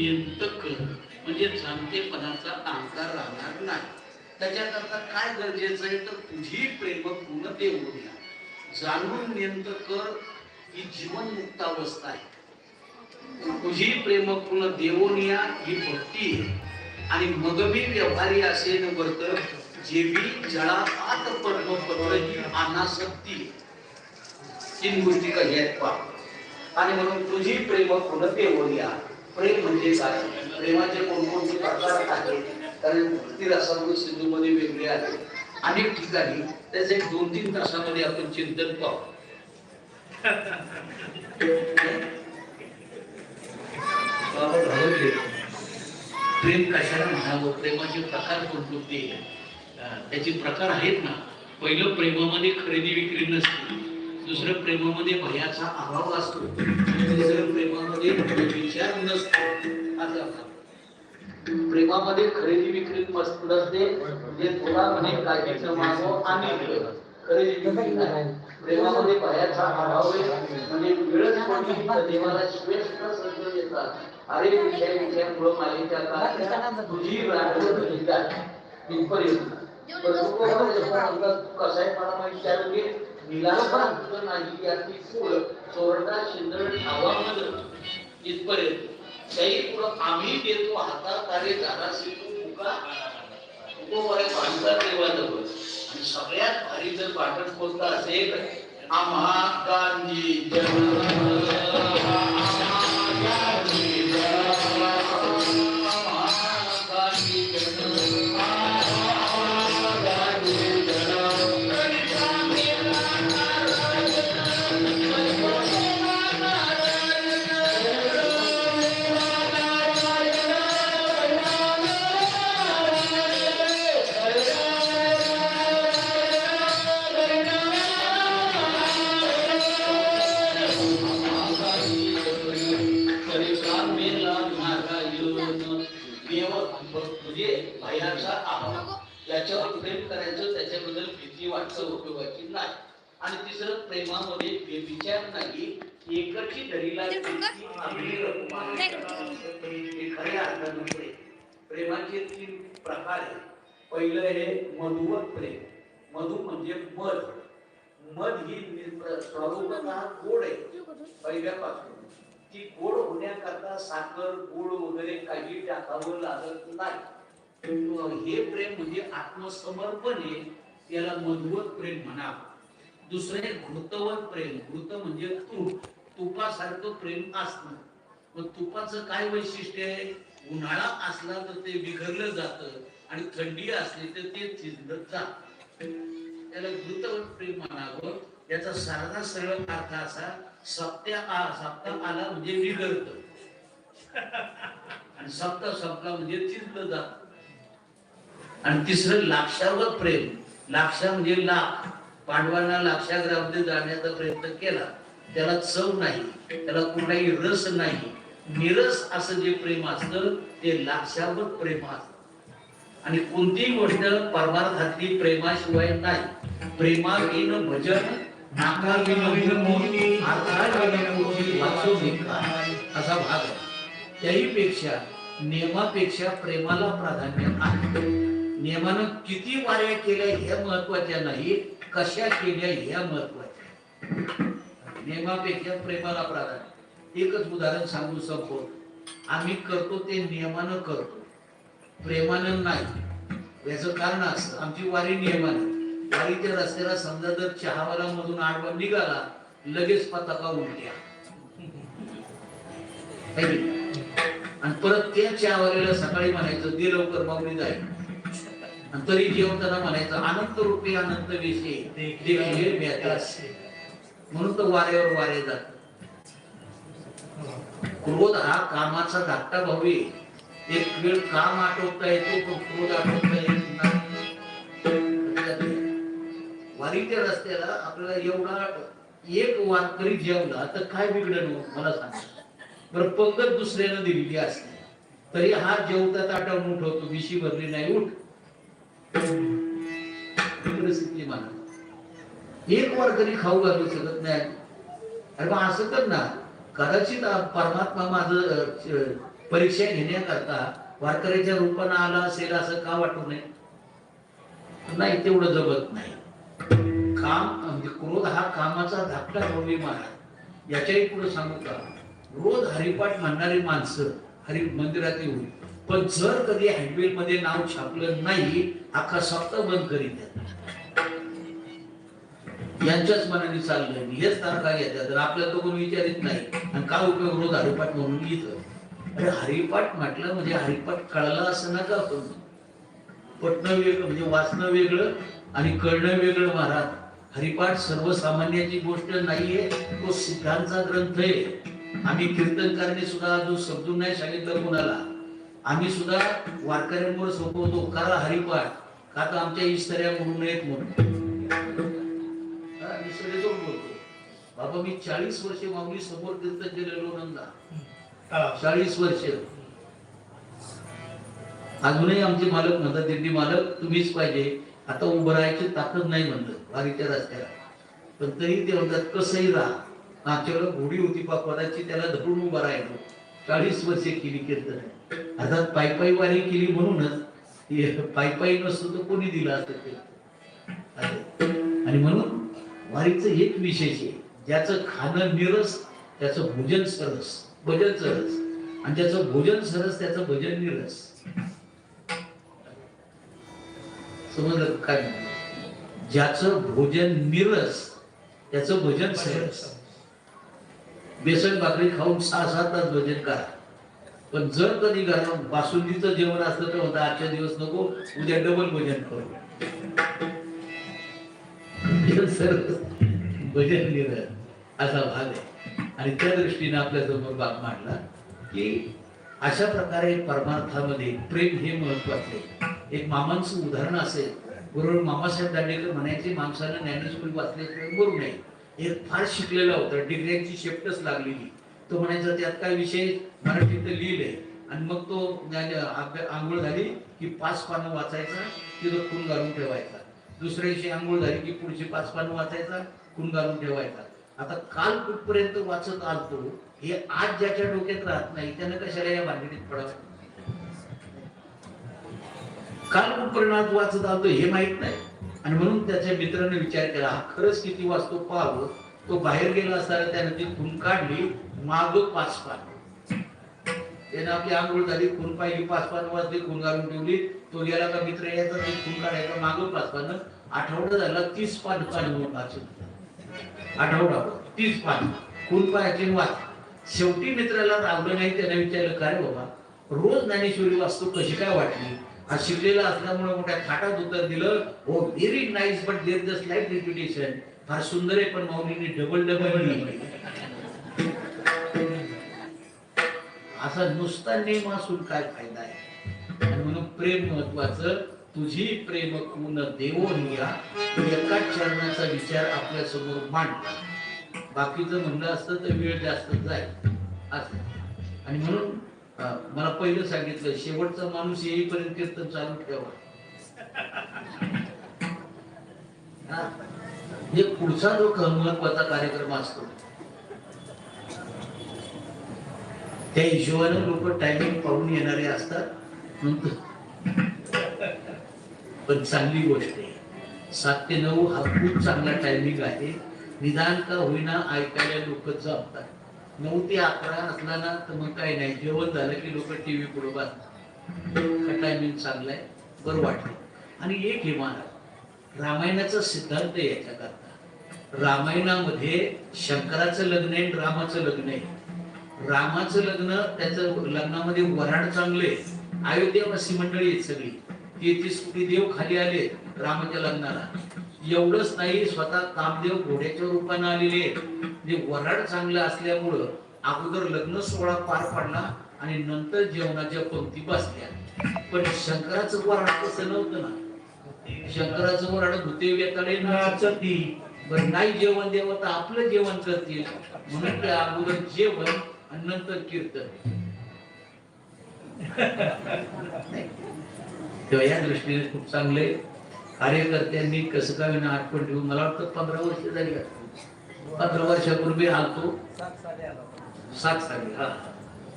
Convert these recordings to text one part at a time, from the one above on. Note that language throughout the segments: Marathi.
नियंत कर म्हणजे जाणतेपणाचा अहंकार राहणार नाही. त्याच्याकरता काय गरजेचं आहे? तर तुझी प्रेम पूर्ण देऊया जाणून नियंत कर ही जीवनमुक्त अवस्था आहे. तुझी प्रेम पूर्ण देवोनिया ही भक्ती आहे. आणि मी व्यवहारी असे न वर्त जेवी जळा आत पद्मपत्र ही अनासक्ती आहे. तीन गोष्टी कशा आहेत पहा. आणि म्हणून तुझी प्रेम पूर्ण या. प्रेम म्हणजे काय प्रेमाचे कोणकोणते प्रकार आहेत? कारण भक्ती रसामध्ये सिंधू मध्ये वेगळे आहेत. अनेक ठिकाणी त्याचे दोन तीन तासामध्ये आपण चिंतन पाहू. बाबा भावले, प्रेम कशाला म्हणावं? प्रेमाचे प्रकार कोणकोणते त्याचे प्रकार आहेत ना? पहिलं प्रेमामध्ये खरेदी विक्री नसते. दुसरं प्रेमामध्ये भयाचा अभाव असतो. तिसरं प्रेमामध्ये विचार नसतो. असं प्रेमामध्ये खरेदी विक्री नसते. म्हणजे जे थोडा म्हणे काळजीचं मागो आणि खरेदी विक्री नाही. प्रेमामध्ये भयाचा अभाव आहे. म्हणजे वेळच कोणी देवाला श्रेष्ठ संत येतात अरे विषय विषयामुळं मालिका का? तुझी राहत इथपर्यंत. पण तुकोबाला आहे मला माहिती आहे. की नाही याची कुळ चोरडा शिंदळ ठावामधलं इथपर्यंत. त्याही पुढं आम्ही देतो हातात अरे दारा शिकू तुका तुकोबाला पांढरा देवाजवळ. आणि सगळ्यात भारी जर पाठक कोणता असेल आम्हा गांधी जन म्हणजे भयाचा अभाव त्याच्यावर प्रेम करायचं त्याच्याबद्दल भीती वाटतं उपयोगाची नाही. आणि तिसरं प्रेमामध्ये विचार नाही. एकची खऱ्या अर्थानं. प्रेम प्रेमाचे तीन प्रकार आहेत. पहिलं हे मधुवत प्रेम. मधु म्हणजे मध. मध ही स्वरूपतः गोड आहे. पहिल्यापासून. ती गोड होण्याकरता साखर गुळ वगैरे काही टाकावं लागत नाही? हे प्रेम म्हणजे आत्मसमर्पण आहे त्याला मधुवत प्रेम म्हणा दुसरे घृतवत प्रेम. घृत म्हणजे तूप. तुपासारखं प्रेम असणं मग तुपाचं काय वैशिष्ट्य आहे? उन्हाळा असला तर ते बिघडलं जातं आणि थंडी असली तर ते चिजलत जात. त्याला घृतवत प्रेम म्हणावं. याचा साधा सरळ अर्थ असा सप्त्या आ सप्ता आला म्हणजे बिघडत. आणि सप्ता सप्ता म्हणजे चिजलं जात. आणि तिसरं लाक्षावर प्रेम. लाक्षा म्हणजे लाख. पांडवांना लाक्षाग्रामध्ये जाण्याचा प्रयत्न केला. त्याला चव नाही. त्याला कुठलाही रस नाही. निरस असं जे प्रेम असतं ते लाक्षावर प्रेम असत. आणि कोणतीही गोष्ट परमार्थातली प्रेमाशिवाय नाही. प्रेमाविन भजन नाकाविन असा भाग आहे. त्याही पेक्षा नियमापेक्षा प्रेमाला प्राधान्य आहे. नियमानं किती वाऱ्या केल्या ह्या महत्त्वाच्या नाही कशा केल्या ह्या महत्त्वाच्या नियमापेक्षा प्रेमाला प्राधान्य. एकच उदाहरण सांगू शकतो आम्ही करतो ते नियमानं करतो. प्रेमानं नाही. याचं कारण असतं आमची वारी नियमानं वारीच्या रस्त्याला समजा जर चहावाला मधून आडवा निघाला लगेच पताका उलट्या. आणि परत त्या चहावाल्याला सकाळी म्हणायचं दे लवकर मागणी जाईल आणि तरी जेवताना म्हणायचं अनंत रूपी अनंत विषय म्हणून तर वाऱ्यावर वारे जात क्रोध हा कामाचा धाकटा भाऊ आहे. एक वेळ काम आटोपता येतो पण क्रोध आटोपता येत नाही. वारीच्या रस्त्याला आपल्याला एवढा एक वारकरी जेवला तर काय बिघडन मला सांग. बरं पंगत दुसऱ्यानं दिलेली असते. तरी हा जेवता ताटावून उठवतो विशी भरली नाही उठ. ही परिस्थिती म्हणा एक वारकरी खाऊ घालू शकत नाही. अरे मग असं कर ना कदाचित परमात्मा माझं परीक्षा घेण्याकरता वारकऱ्याच्या रूपानं आला असेल असं का वाटू नये? नाही तेवढं जमत नाही. काम म्हणजे क्रोध हा कामाचा धाकटा मी महाराज याच्याही पुढे सांगू का? रोज हरिपाठ म्हणणारी माणसं हरि मंदिरात येऊन. पण जर कधी हँडबिलमध्ये नाव छापलं नाही अख्खा सप्ताह बंद करीत यांच्याच मनाने चाललंय हेच तारखा घेतात. तर आपल्याला तो कोण विचारित नाही आणि काय उपयोग रोज हरिपाठ म्हणून लिहितं अरे हरिपाठ म्हटलं म्हणजे हरिपाठ कळला असं नका पण पटणं वेगळं म्हणजे वाचणं वेगळं आणि कळणं वेगळं महाराज. हरिपाठ सर्वसामान्याची गोष्ट नाहीये तो सिद्धांचा ग्रंथ आहे. आम्ही कीर्तनकारांनी सुद्धा अजून समजून नाही सांगितलं कोणाला. आम्ही सुद्धा वारकऱ्यांवर सोपवतो करा हरिपाठ का तर आमच्या इस्तऱ्या म्हणून. येत म्हणून बोलतो बाबा मी चाळीस वर्षे माऊली समोर कीर्तन केलेलो नंदा. चाळीस वर्ष. अजूनही आमचे मालक म्हणतात दिंडी मालक तुम्हीच पाहिजे. आता उभं राहायची ताकद नाही म्हणलं वारीच्या रस्त्याला. पण तरी ते म्हणतात कसंही राहा. आमच्याकडे घोडी होती पाकवादाची त्याला धरून उभा राहिलो चाळीस वर्षे केली कीर्तन अर्थात पायपाई वारी केली म्हणूनच पायपाई नसतो तर कोणी दिलं असतं ते? आणि म्हणून वारीच एक विशेष आहे ज्याचं खाणं निरस त्याचं भोजन सरस भजन सरस. आणि त्याचं भोजन सरस त्याचं भजन निरस. समजलं काय ज्याचं भोजन निरस त्याचं भजन सरस. बेसन भाकरी खाऊन सहा सात तास भजन करा. पण जर कधी घरात बासुंदीचं जेवण असलं तर होतं आजच्या दिवस नको उद्या डबल भजन करू. भजन भजन निरस असा भाग आहे. आणि त्या दृष्टीने आपल्यासमोर भाग मांडला की अशा प्रकारे परमार्थामध्ये प्रेम हे महत्त्वाचे एक मामांचं उदाहरण असेल. बरोबर मामासाहेब दांडेकर म्हणायचे माणसानं ज्ञानेश्वरी वाचल्याशिवाय मरू नये. एक फार शिकलेला होता. डिग्र्यांची शेपटच लागलेली. तो म्हणायचा त्यात काय विषय मराठीत लिहिलंय. आणि मग तो म्हणजे आंघोळ झाली की पाच पानं वाचायचा तिथं खून घालून ठेवायचा. दुसऱ्या दिवशी आंघोळ झाली की पुढची पाच पानं वाचायचा खून घालून ठेवायचा. आता काल कुठपर्यंत वाचत आलतो हे आज ज्याच्या डोक्यात राहत नाही त्यानं कशाला या भानगडीत पडावं काल कुठपर्यंत वाचत आलतो हे माहीत नाही. आणि म्हणून त्याच्या मित्राने विचार केला हा खरंच किती वाचतो पाहावं तो बाहेर गेला असताना त्याने ती खून काढली माग पाच पान. त्याने आपली आंघोळ झाली खून पाहिली पाच पान वाजली खून घालून ठेवली. तो गेला का मित्र यायचा ते खून काढायचा माग पाच पान. आठवडा झाला तीस पान काढून वाचून आठवडा तीस पान. खून पाहायचे वाच शेवटी मित्राला रावलं नाही त्याने विचारलं काय बाबा? रोज ज्ञानेश्वरी वाचतो कशी काय वाटली शिकलेला असल्यामुळे मोठ्या थाटात उत्तर दिलं. हो very nice but there the slight repetition फार सुंदर आहे पण माऊलीने डबल डबल असा नुसता नेम असून काय फायदा आहे? आणि म्हणून प्रेम महत्वाचं. तुझी प्रेम पूर्ण देवो निया एकाच चरणाचा विचार आपल्यासमोर मांडला बाकीचं म्हणलं असतं तर वेळ जास्त जाईल. असं. आणि म्हणून मला पहिलं सांगितलं शेवटचा माणूस येईपर्यंत कीर्तन चालू ठेवा. हे पुढचा जो क- महत्त्वाचा कार्यक्रम असतो त्या हिशोबाने लोक टायमिंग पाहून येणारे असतात. पण चांगली गोष्ट आहे. सात ते नऊ हा खूप चांगला टायमिंग आहे. निदान का होईना ऐकायला लोक जमतात. नऊ ते अकरा असला ना तर मग काही नाही. जेवण झालं की लोक टीव्ही पुढे बसतात. टायमिंग चांगलाय बरं वाटलं. आणि एक हे महाराज रामायणाचा सिद्धांत आहे याच्याकरता. रामायणामध्ये शंकराचं लग्न आहे रामाचं लग्न आहे. रामाचं लग्न त्याचं लग्नामध्ये वराड चांगले अयोध्यावासी मंडळी आहेत सगळी. तेहतीस कोटी देव खाली आले रामाच्या लग्नाला. एवढंच नाही स्वतः कामदेव घोड्याच्या रूपाने आलेले आहेत. म्हणजे वराड चांगलं असल्यामुळं अगोदर लग्न सोहळा पार पडला आणि नंतर जेवणाच्या पंक्ती बसल्या. पण शंकराचं वराड तसं नव्हतं ना. शंकराचं वराड भूते व्यताडे नाचती बरं नाही जेवण देव तर आपलं जेवण करतील. म्हणून ते अगोदर जेवण आणि नंतर कीर्तन. तेव्हा या दृष्टीने खूप चांगले कार्यकर्त्यांनी कसं काय आठवण ठेवून मला वाटतं पंधरा वर्ष झाली. पंधरा वर्षापूर्वी आलतो. सात साली हा.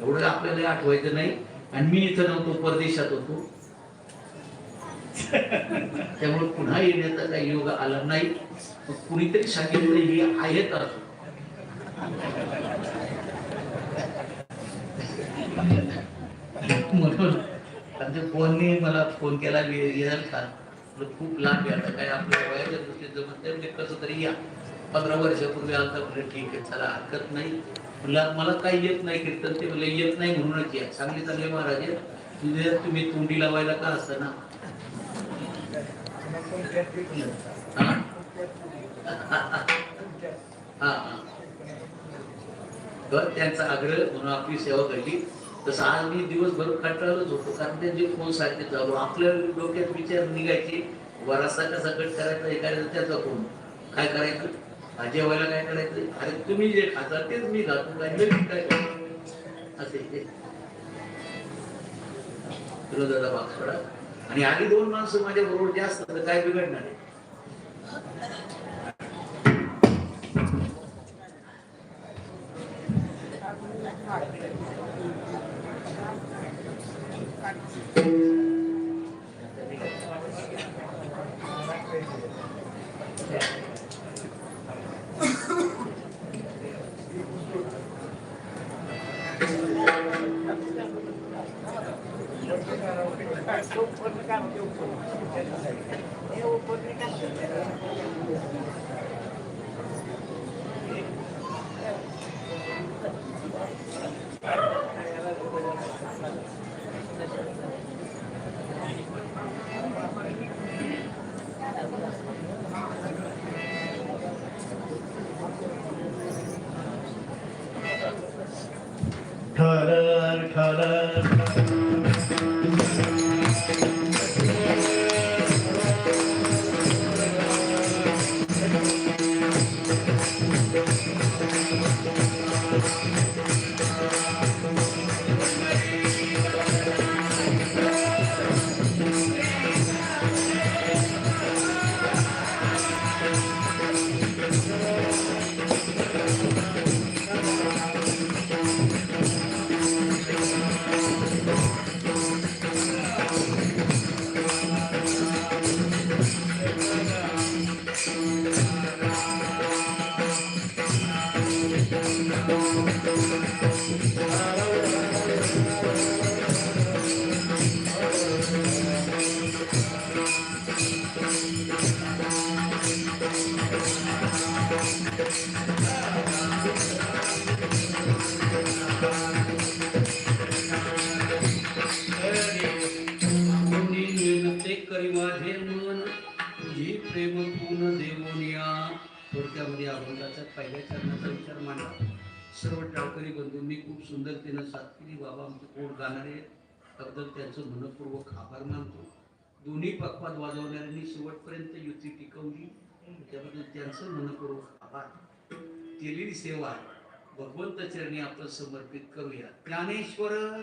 एवढं आपल्याला आठवायचं नाही. आणि मी इथं नव्हतो परदेशात होतो. त्यामुळे पुन्हा येण्याचा काही योग आला नाही. मग कुणीतरी सांगितलं हे आहेत असं म्हणून त्यांच्या फोनने मला फोन केला येईल का खूप लांब आता काय आपल्या वयाच्या दृष्टीने जमत नाही म्हणजे कसं तरी या. पंधरा वर्षापूर्वी आता म्हणजे ठीक आहे चला हरकत नाही. म्हणलं मला काही येत नाही कीर्तन. ते म्हणलं येत नाही म्हणूनच या. चांगले चांगले महाराज आहेत. तुझे तुम्ही तोंडी लावायला का असतं ना? हा? हा त्यांचा आग्रह म्हणून आपली सेवा घडली. तसं आज मी दिवसभर कंटाळलोच होतो कारण त्यांचे फोन सारखे चालू आपल्या डोक्यात विचार निघायचे वरासा कसा कट करायचा हे करायचं त्याचा फोन. काय करायचं? जेवायला काय करायचं अरे तुम्ही जे खाता तेच मी खातो. काय काय असे विरोधाचा भाग सोडा. आणि आधी दोन माणसं माझ्या बरोबर जास्त तर काय बिघडणार आहे? Pode ficar no teu पहिल्या चरणाचा विचार मांडला सर्व टाळकरी बंधूंनी खूप सुंदरतेनं साथ केली बाबा आमचं पोट गाणारे अगदी त्यांचं मनपूर्वक आभार मानतो. दोन्ही पक्षात वाजवणाऱ्यांनी शेवटपर्यंत युती टिकवली. त्याबद्दल त्यांचं मनपूर्वक आभार. केलेली सेवा भगवंत चरणी आपण समर्पित करूया. ज्ञानेश्वर!